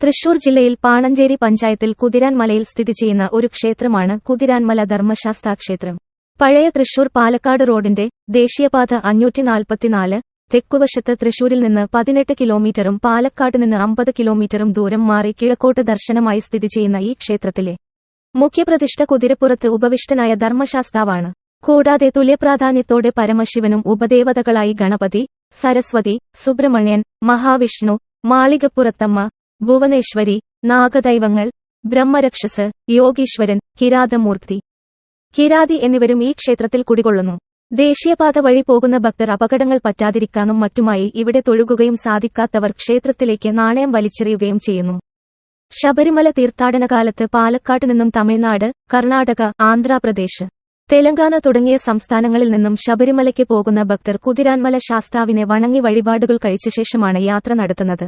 തൃശൂർ ജില്ലയിൽ പാണഞ്ചേരി പഞ്ചായത്തിൽ കുതിരാൻമലയിൽ സ്ഥിതി ചെയ്യുന്ന ഒരു ക്ഷേത്രമാണ് കുതിരാൻമല ധർമ്മശാസ്താ ക്ഷേത്രം. പഴയ തൃശൂർ പാലക്കാട് റോഡിന്റെ ദേശീയപാത അഞ്ഞൂറ്റി നാൽപ്പത്തിനാല് തെക്കുവശത്ത് തൃശൂരിൽ നിന്ന് പതിനെട്ട് കിലോമീറ്ററും പാലക്കാട് നിന്ന് അമ്പത് കിലോമീറ്ററും ദൂരം മാറി കിഴക്കോട്ട് ദർശനമായി സ്ഥിതി ചെയ്യുന്ന ഈ ക്ഷേത്രത്തിലെ മുഖ്യപ്രതിഷ്ഠ കുതിരപ്പുറത്ത് ഉപവിഷ്ടനായ ധർമ്മശാസ്താവാണ്. കൂടാതെ തുല്യപ്രാധാന്യത്തോടെ പരമശിവനും ഉപദേവതകളായി ഗണപതി സരസ്വതി സുബ്രഹ്മണ്യൻ മഹാവിഷ്ണു മാളികപ്പുറത്തമ്മ ഭുവനേശ്വരി നാഗദൈവങ്ങൾ ബ്രഹ്മരക്ഷസ് യോഗീശ്വരൻ കിരാതമൂർത്തി. കിരാതി എന്നിവരും ഈ ക്ഷേത്രത്തിൽ കുടികൊള്ളുന്നു. ദേശീയപാത വഴി പോകുന്ന ഭക്തർ അപകടങ്ങൾ പറ്റാതിരിക്കാനും മറ്റുമായി ഇവിടെ തൊഴുകുകയും സാധിക്കാത്തവർ ക്ഷേത്രത്തിലേക്ക് നാണയം വലിച്ചെറിയുകയും ചെയ്യുന്നു. ശബരിമല തീർത്ഥാടന തീർത്ഥാടനകാലത്ത് പാലക്കാട് നിന്നും തമിഴ്നാട് കർണാടക ആന്ധ്രാപ്രദേശ് തെലങ്കാന തുടങ്ങിയ സംസ്ഥാനങ്ങളിൽ നിന്നും ശബരിമലയ്ക്ക് പോകുന്ന ഭക്തർ കുതിരാൻമല ശാസ്താവിനെ വണങ്ങി വഴിപാടുകൾ കഴിച്ച ശേഷമാണ് യാത്ര നടത്തുന്നത്.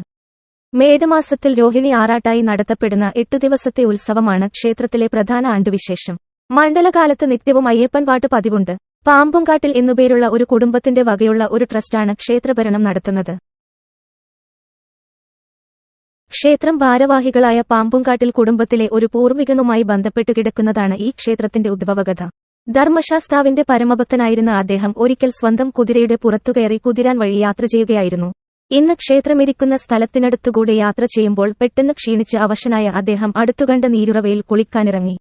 മേടമാസത്തിൽ രോഹിണി ആറാട്ടായി നടത്തപ്പെടുന്ന എട്ടു ദിവസത്തെ ഉത്സവമാണ് ക്ഷേത്രത്തിലെ പ്രധാന ആണ്ടുവിശേഷം. മണ്ഡലകാലത്ത് നിത്യവും അയ്യപ്പൻ പാട്ട് പതിവുണ്ട്. പാമ്പുംകാട്ടിൽ എന്നുപേരുള്ള ഒരു കുടുംബത്തിന്റെ വകയുള്ള ഒരു ട്രസ്റ്റാണ് ക്ഷേത്രഭരണം നടത്തുന്നത്. ക്ഷേത്രം ഭാരവാഹികളായ പാമ്പുംകാട്ടിൽ കുടുംബത്തിലെ ഒരു പൂർവികനുമായി ബന്ധപ്പെട്ടു കിടക്കുന്നതാണ് ഈ ക്ഷേത്രത്തിന്റെ ഉദ്ഭവകഥ ധർമ്മശാസ്താവിന്റെ പരമഭക്തനായിരുന്ന അദ്ദേഹം ഒരിക്കൽ സ്വന്തം കുതിരയുടെ പുറത്തുകയറി കുതിരാൻ വഴി യാത്ര ചെയ്യുകയായിരുന്നു. ഇന്ന് ക്ഷേത്രമിരിക്കുന്ന സ്ഥലത്തിനടുത്തുകൂടെ യാത്ര ചെയ്യുമ്പോൾ പെട്ടെന്ന് ക്ഷീണിച്ച് അവശനായ അദ്ദേഹം അടുത്തുകണ്ട നീരുറവയിൽ കുളിക്കാനിറങ്ങി.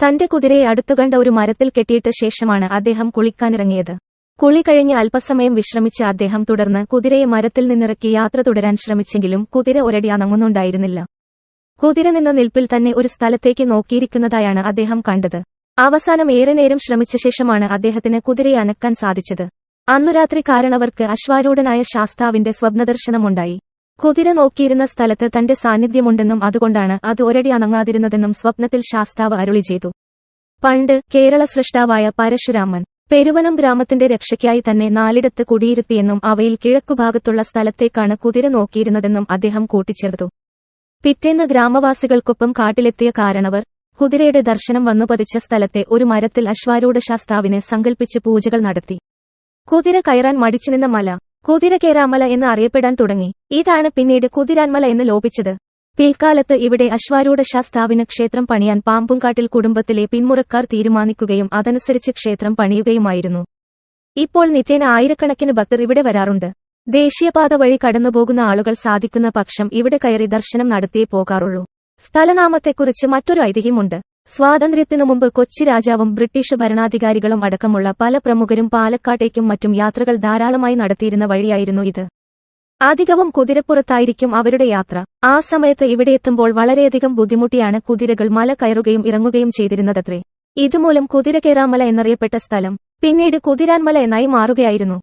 തന്റെ കുതിരയെ അടുത്തുകണ്ട ഒരു മരത്തിൽ കെട്ടിയിട്ട ശേഷമാണ് അദ്ദേഹം കുളിക്കാനിറങ്ങിയത്. കുളി കഴിഞ്ഞ് അല്പസമയം വിശ്രമിച്ച അദ്ദേഹം തുടർന്ന് കുതിരയെ മരത്തിൽ നിന്നിറക്കി യാത്ര തുടരാൻ ശ്രമിച്ചെങ്കിലും കുതിര ഒരടി അനങ്ങുന്നുണ്ടായിരുന്നില്ല. കുതിര നിന്ന നിൽപ്പിൽ തന്നെ ഒരു സ്ഥലത്തേക്ക് നോക്കിയിരിക്കുന്നതായാണ് അദ്ദേഹം കണ്ടത്. അവസാനം ഏറെ നേരം ശ്രമിച്ച ശേഷമാണ് അദ്ദേഹത്തിന് കുതിരയെ അനക്കാൻ സാധിച്ചത്. അന്നു രാത്രി കാരണവർക്ക് അശ്വാരൂഢനായ ശാസ്താവിന്റെ സ്വപ്നദർശനമുണ്ടായി. കുതിര നോക്കിയിരുന്ന സ്ഥലത്ത് തന്റെ സാന്നിധ്യമുണ്ടെന്നും അതുകൊണ്ടാണ് അത് ഒരടി അനങ്ങാതിരുന്നതെന്നും സ്വപ്നത്തിൽ ശാസ്താവ് അരുളി ചെയ്തു. പണ്ട് കേരള സൃഷ്ടാവായ പരശുരാമൻ പെരുവനം ഗ്രാമത്തിന്റെ രക്ഷയ്ക്കായി തന്നെ നാലിടത്ത് കുടിയിരുത്തിയെന്നും അവയിൽ കിഴക്കുഭാഗത്തുള്ള സ്ഥലത്തേക്കാണ് കുതിര നോക്കിയിരുന്നതെന്നും അദ്ദേഹം കൂട്ടിച്ചേർത്തു. പിറ്റേന്ന് ഗ്രാമവാസികൾക്കൊപ്പം കാട്ടിലെത്തിയ കാരണവർ കുതിരയുടെ ദർശനം വന്നുപതിച്ച സ്ഥലത്തെ ഒരു മരത്തിൽ അശ്വാരൂഢ ശാസ്താവിനെ സങ്കൽപ്പിച്ച് പൂജകൾ നടത്തി. കുതിര കയറാൻ മടിച്ചുനിന്ന മല. കുതിര കേരാമല എന്ന് അറിയപ്പെടാൻ തുടങ്ങി. ഇതാണ് പിന്നീട് കുതിരാൻമല എന്ന് ലോപിച്ചത്. പിൽക്കാലത്ത് ഇവിടെ അശ്വാരൂഢ ശാസ്താവിന് ക്ഷേത്രം പണിയാൻ പാമ്പുംകാട്ടിൽ കുടുംബത്തിലെ പിന്മുറക്കാർ തീരുമാനിക്കുകയും അതനുസരിച്ച് ക്ഷേത്രം പണിയുകയുമായിരുന്നു. ഇപ്പോൾ നിത്യേന ആയിരക്കണക്കിന് ഭക്തർ ഇവിടെ വരാറുണ്ട്. ദേശീയപാത വഴി കടന്നുപോകുന്ന ആളുകൾ സാധിക്കുന്ന പക്ഷം ഇവിടെ കയറി ദർശനം നടത്തിയേ പോകാറുള്ളൂ. സ്ഥലനാമത്തെക്കുറിച്ച് മറ്റൊരു ഐതിഹ്യമുണ്ട്. സ്വാതന്ത്ര്യത്തിനു മുമ്പ് കൊച്ചി രാജാവും ബ്രിട്ടീഷ് ഭരണാധികാരികളും അടക്കമുള്ള പല പ്രമുഖരും പാലക്കാട്ടേക്കും മറ്റും യാത്രകൾ ധാരാളമായി നടത്തിയിരുന്ന വഴിയായിരുന്നു ഇത്. അധികവും കുതിരപ്പുറത്തായിരിക്കും അവരുടെ യാത്ര. ആ സമയത്ത് ഇവിടെയെത്തുമ്പോൾ വളരെയധികം ബുദ്ധിമുട്ടിയാണ് കുതിരകൾ മല കയറുകയും ഇറങ്ങുകയും ചെയ്തിരുന്നതത്രേ. ഇതുമൂലം കുതിരകേറാമല എന്നറിയപ്പെട്ട സ്ഥലം പിന്നീട് കുതിരാൻമല എന്നായി മാറുകയായിരുന്നു.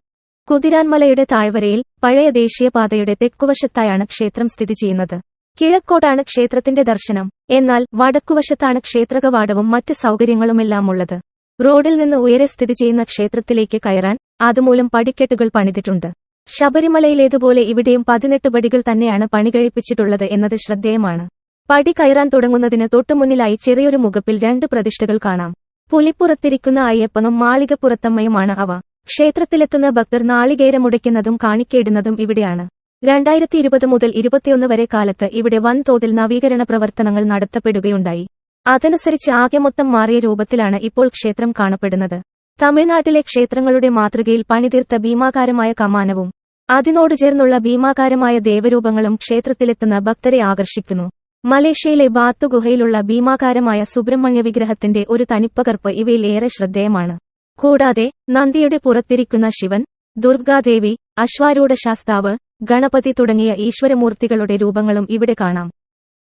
കുതിരാൻമലയുടെ താഴ്വരയിൽ പഴയ ദേശീയപാതയുടെ തെക്കുവശത്തായാണ് ക്ഷേത്രം സ്ഥിതി ചെയ്യുന്നത്. കിഴക്കോട്ടാണ് ക്ഷേത്രത്തിന്റെ ദർശനം. എന്നാൽ വടക്കുവശത്താണ് ക്ഷേത്രകവാടവും മറ്റ് സൗകര്യങ്ങളുമെല്ലാമുള്ളത്. റോഡിൽ നിന്ന് ഉയരെ സ്ഥിതി ചെയ്യുന്ന ക്ഷേത്രത്തിലേക്ക് കയറാൻ അതുമൂലം പടിക്കെട്ടുകൾ പണിതിട്ടുണ്ട്. ശബരിമലയിലേതുപോലെ ഇവിടെയും പതിനെട്ട് പടികൾ തന്നെയാണ് പണി കഴിപ്പിച്ചിട്ടുള്ളത് എന്നത് ശ്രദ്ധേയമാണ്. പടി കയറാൻ തുടങ്ങുന്നതിന് തൊട്ടുമുന്നിലായി ചെറിയൊരു മുഖപ്പിൽ രണ്ട് പ്രതിഷ്ഠകൾ കാണാം. പുലിപ്പുറത്തിരിക്കുന്ന അയ്യപ്പനും മാളികപ്പുറത്തമ്മയുമാണ് അവ. ക്ഷേത്രത്തിലെത്തുന്ന ഭക്തർ നാളികേരമുടയ്ക്കുന്നതും കാണിക്കേടുന്നതും ഇവിടെയാണ്. രണ്ടായിരത്തി ഇരുപത് മുതൽ ഇരുപത്തിയൊന്ന് വരെ കാലത്ത് ഇവിടെ വൻതോതിൽ നവീകരണ പ്രവർത്തനങ്ങൾ നടത്തപ്പെടുകയുണ്ടായി. അതനുസരിച്ച് ആകെ മൊത്തം മാറിയ രൂപത്തിലാണ് ഇപ്പോൾ ക്ഷേത്രം കാണപ്പെടുന്നത്. തമിഴ്നാട്ടിലെ ക്ഷേത്രങ്ങളുടെ മാതൃകയിൽ പണിതീർത്ത ഭീമാകാരമായ കമാനവും അതിനോട് ചേർന്നുള്ള ഭീമാകാരമായ ദേവരൂപങ്ങളും ക്ഷേത്രത്തിലെത്തുന്ന ഭക്തരെ ആകർഷിക്കുന്നു. മലേഷ്യയിലെ ബാത്തു ഗുഹയിലുള്ള ഭീമാകാരമായ സുബ്രഹ്മണ്യ വിഗ്രഹത്തിന്റെ ഒരു തനിപ്പകർപ്പ് ഇവയിൽ ഏറെ ശ്രദ്ധേയമാണ്. കൂടാതെ നന്ദിയുടെ പുറത്തിരിക്കുന്ന ശിവൻ ദുർഗാദേവി അശ്വാരൂഢ ശാസ്താവ് ഗണപതി തുടങ്ങിയ ഈശ്വരമൂർത്തികളുടെ രൂപങ്ങളും ഇവിടെ കാണാം.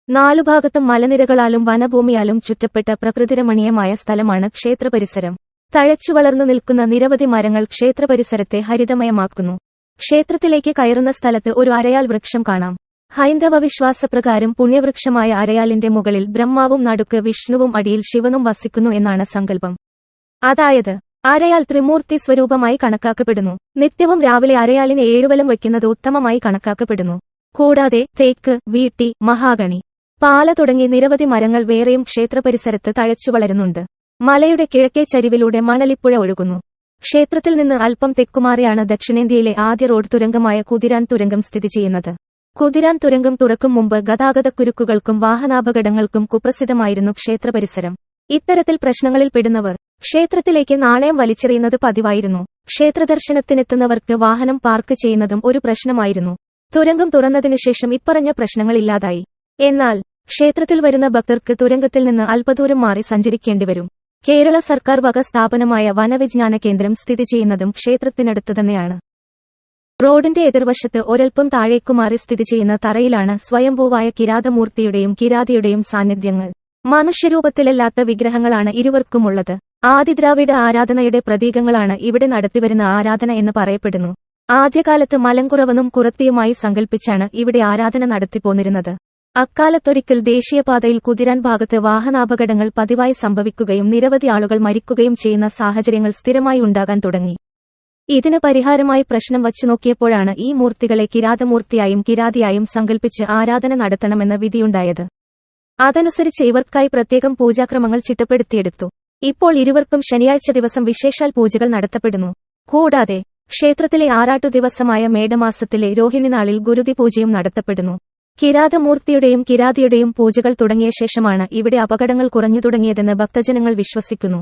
നാലുഭാഗത്തും മലനിരകളാലും വനഭൂമിയാലും ചുറ്റപ്പെട്ട പ്രകൃതിരമണീയമായ സ്ഥലമാണ് ക്ഷേത്രപരിസരം. തഴച്ചു വളർന്നു നിൽക്കുന്ന നിരവധി മരങ്ങൾ ക്ഷേത്രപരിസരത്തെ ഹരിതമയമാക്കുന്നു. ക്ഷേത്രത്തിലേക്ക് കയറുന്ന സ്ഥലത്ത് ഒരു അരയാൽ വൃക്ഷം കാണാം. ഹൈന്ദവ വിശ്വാസപ്രകാരം പുണ്യവൃക്ഷമായ അരയാലിന്റെ മുകളിൽ ബ്രഹ്മാവും നടുക്ക് വിഷ്ണുവും അടിയിൽ ശിവനും വസിക്കുന്നു എന്നാണ് സങ്കല്പം. അതായത് അരയാൽ ത്രിമൂർത്തി സ്വരൂപമായി കണക്കാക്കപ്പെടുന്നു. നിത്യവും രാവിലെ അരയാലിന് ഏഴുവലം വയ്ക്കുന്നത് ഉത്തമമായി കണക്കാക്കപ്പെടുന്നു. കൂടാതെ തേക്ക് വീട്ടി മഹാഗണി പാല തുടങ്ങി നിരവധി മരങ്ങൾ വേറെയും ക്ഷേത്രപരിസരത്ത് തഴച്ചു വളരുന്നുണ്ട്. മലയുടെ കിഴക്കേ ചരിവിലൂടെ മണലിപ്പുഴ ഒഴുകുന്നു. ക്ഷേത്രത്തിൽ നിന്ന് അല്പം തെക്കുമാറിയാണ് ദക്ഷിണേന്ത്യയിലെ ആദ്യ റോഡ് തുരങ്കമായ കുതിരാൻ തുരങ്കം സ്ഥിതി ചെയ്യുന്നത്. കുതിരാൻ തുരങ്കം തുറക്കും മുമ്പ് ഗതാഗതക്കുരുക്കുകൾക്കും വാഹനാപകടങ്ങൾക്കും കുപ്രസിദ്ധമായിരുന്നു ക്ഷേത്രപരിസരം. ഇത്തരത്തിൽ പ്രശ്നങ്ങളിൽ പെടുന്നവർ ക്ഷേത്രത്തിലേക്ക് നാണയം വലിച്ചെറിയുന്നത് പതിവായിരുന്നു. ക്ഷേത്രദർശനത്തിനെത്തുന്നവർക്ക് വാഹനം പാർക്ക് ചെയ്യുന്നതും ഒരു പ്രശ്നമായിരുന്നു. തുരങ്കം തുറന്നതിനുശേഷം ഇപ്പറഞ്ഞ പ്രശ്നങ്ങളില്ലാതായി എന്നാൽ ക്ഷേത്രത്തിൽ വരുന്ന ഭക്തർക്ക് തുരങ്കത്തിൽ നിന്ന് അല്പദൂരം മാറി സഞ്ചരിക്കേണ്ടിവരും കേരള സർക്കാർ വക സ്ഥാപനമായ വനവിജ്ഞാന കേന്ദ്രം സ്ഥിതി ചെയ്യുന്നതും ക്ഷേത്രത്തിനടുത്ത് തന്നെയാണ്. റോഡിന്റെ എതിർവശത്ത് ഒരൽപ്പം താഴേക്കുമാറി സ്ഥിതി ചെയ്യുന്ന തറയിലാണ് സ്വയംഭൂവായ കിരാതമൂർത്തിയുടെയും കിരാതിയുടെയും സാന്നിധ്യങ്ങൾ. മനുഷ്യരൂപത്തിലല്ലാത്ത വിഗ്രഹങ്ങളാണ് ഇരുവർക്കുമുള്ളത്. ആദിദ്രാവിഡ ആരാധനയുടെ പ്രതീകങ്ങളാണ് ഇവിടെ നടത്തിവരുന്ന ആരാധന എന്ന് പറയപ്പെടുന്നു. ആദ്യകാലത്ത് മലങ്കുറവനും കുറത്തിയുമായി സങ്കൽപ്പിച്ചാണ് ഇവിടെ ആരാധന നടത്തിപ്പോന്നിരുന്നത്. അക്കാലത്തൊരിക്കൽ ദേശീയപാതയിൽ കുതിരാൻ ഭാഗത്ത് വാഹനാപകടങ്ങൾ പതിവായി സംഭവിക്കുകയും നിരവധി ആളുകൾ മരിക്കുകയും ചെയ്യുന്ന സാഹചര്യങ്ങൾ സ്ഥിരമായി ഉണ്ടാകാൻ തുടങ്ങി. ഇതിന് പരിഹാരമായി പ്രശ്നം വച്ചു നോക്കിയപ്പോഴാണ് ഈ മൂർത്തികളെ കിരാതമൂർത്തിയായും കിരാതിയായും സങ്കൽപ്പിച്ച് ആരാധന നടത്തണമെന്ന വിധിയുണ്ടായത്. അതനുസരിച്ച് ഇവർക്കായി പ്രത്യേകം പൂജാക്രമങ്ങൾ ചിട്ടപ്പെടുത്തിയെടുത്തു. ഇപ്പോൾ ഇരുവർക്കും ശനിയാഴ്ച ദിവസം വിശേഷാൽ പൂജകൾ നടത്തപ്പെടുന്നു. കൂടാതെ ക്ഷേത്രത്തിലെ ആറാട്ടു ദിവസമായ മേടമാസത്തിലെ രോഹിണി നാളിൽ ഗുരുതി പൂജയും നടത്തപ്പെടുന്നു. കിരാതമൂർത്തിയുടെയും കിരാതിയുടെയും പൂജകൾ തുടങ്ങിയ ശേഷമാണ് ഇവിടെ അപകടങ്ങൾ കുറഞ്ഞു തുടങ്ങിയതെന്ന് ഭക്തജനങ്ങൾ വിശ്വസിക്കുന്നു.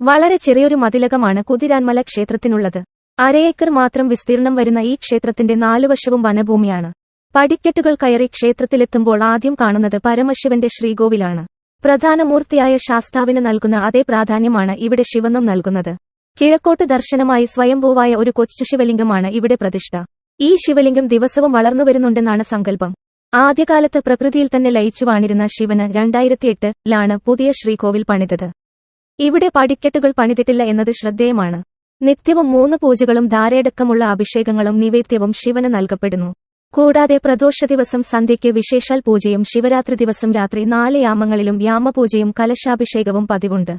വളരെ ചെറിയൊരു മതിലകമാണ് കുതിരാൻമല ക്ഷേത്രത്തിനുള്ളത്. അരയേക്കർ മാത്രം വിസ്തീർണം വരുന്ന ഈ ക്ഷേത്രത്തിന്റെ നാലുവശവും വനഭൂമിയാണ്. പടിക്കെട്ടുകൾ കയറി ക്ഷേത്രത്തിലെത്തുമ്പോൾ ആദ്യം കാണുന്നത് പരമശിവന്റെ ശ്രീകോവിലാണ്. പ്രധാനമൂർത്തിയായ ശാസ്താവിന് നൽകുന്ന അതേ പ്രാധാന്യമാണ് ഇവിടെ ശിവനും നൽകുന്നത്. കിഴക്കോട്ട് ദർശനമായി സ്വയംഭൂവായ ഒരു കൊച്ചു ശിവലിംഗമാണ് ഇവിടെ പ്രതിഷ്ഠ. ഈ ശിവലിംഗം ദിവസവും വളർന്നുവരുന്നുണ്ടെന്നാണ് സങ്കല്പം. ആദ്യകാലത്ത് പ്രകൃതിയിൽ തന്നെ ലയിച്ചു വാണിരുന്ന ശിവന് രണ്ടായിരത്തിയെട്ടിലാണ് പുതിയ ശ്രീകോവിൽ പണിതത്. ഇവിടെ പടിക്കെട്ടുകൾ പണിതിട്ടില്ല എന്നത് ശ്രദ്ധേയമാണ്. നിത്യവും മൂന്ന് പൂജകളും ധാരയടക്കമുള്ള അഭിഷേകങ്ങളും നിവേദ്യവും ശിവന് നൽകപ്പെടുന്നു. കൂടാതെ പ്രദോഷ ദിവസം സന്ധ്യയ്ക്ക് വിശേഷാൽ പൂജയും ശിവരാത്രി ദിവസം രാത്രി നാല് യാമങ്ങളിലും യാമപൂജയും കലശാഭിഷേകവും പതിവുണ്ട്.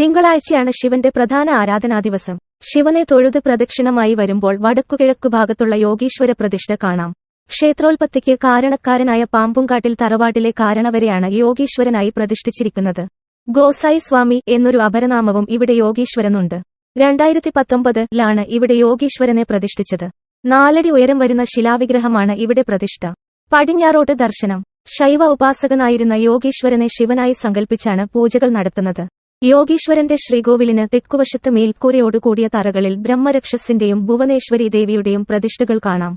തിങ്കളാഴ്ചയാണ് ശിവന്റെ പ്രധാന ആരാധനാ ദിവസം. ശിവനെ തൊഴുത് പ്രദക്ഷിണമായി വരുമ്പോൾ വടക്കുകിഴക്കു ഭാഗത്തുള്ള യോഗീശ്വര പ്രതിഷ്ഠ കാണാം. ക്ഷേത്രോൽപത്തിക്ക് കാരണക്കാരനായ പാമ്പുംകാട്ടിൽ തറവാട്ടിലെ കാരണവരെയാണ് യോഗീശ്വരനായി പ്രതിഷ്ഠിച്ചിരിക്കുന്നത്. ഗോസായി സ്വാമി എന്നൊരു അപരനാമവും ഇവിടെ യോഗീശ്വരനുണ്ട്. രണ്ടായിരത്തി പത്തൊമ്പതിലാണ് ഇവിടെ യോഗീശ്വരനെ പ്രതിഷ്ഠിച്ചത്. നാലടി ഉയരം വരുന്ന ശിലാവിഗ്രഹമാണ് ഇവിടെ പ്രതിഷ്ഠ. പടിഞ്ഞാറോട്ട് ദർശനം. ശൈവ ഉപാസകനായിരുന്ന യോഗീശ്വരനെ ശിവനായി സങ്കൽപ്പിച്ചാണ് പൂജകൾ നടത്തുന്നത്. യോഗീശ്വരന്റെ ശ്രീകോവിലിന് തെക്കുവശത്ത് മേൽക്കൂരയോടുകൂടിയ തറകളിൽ ബ്രഹ്മരക്ഷസിന്റെയും ഭുവനേശ്വരി ദേവിയുടെയും പ്രതിഷ്ഠകൾ കാണാം.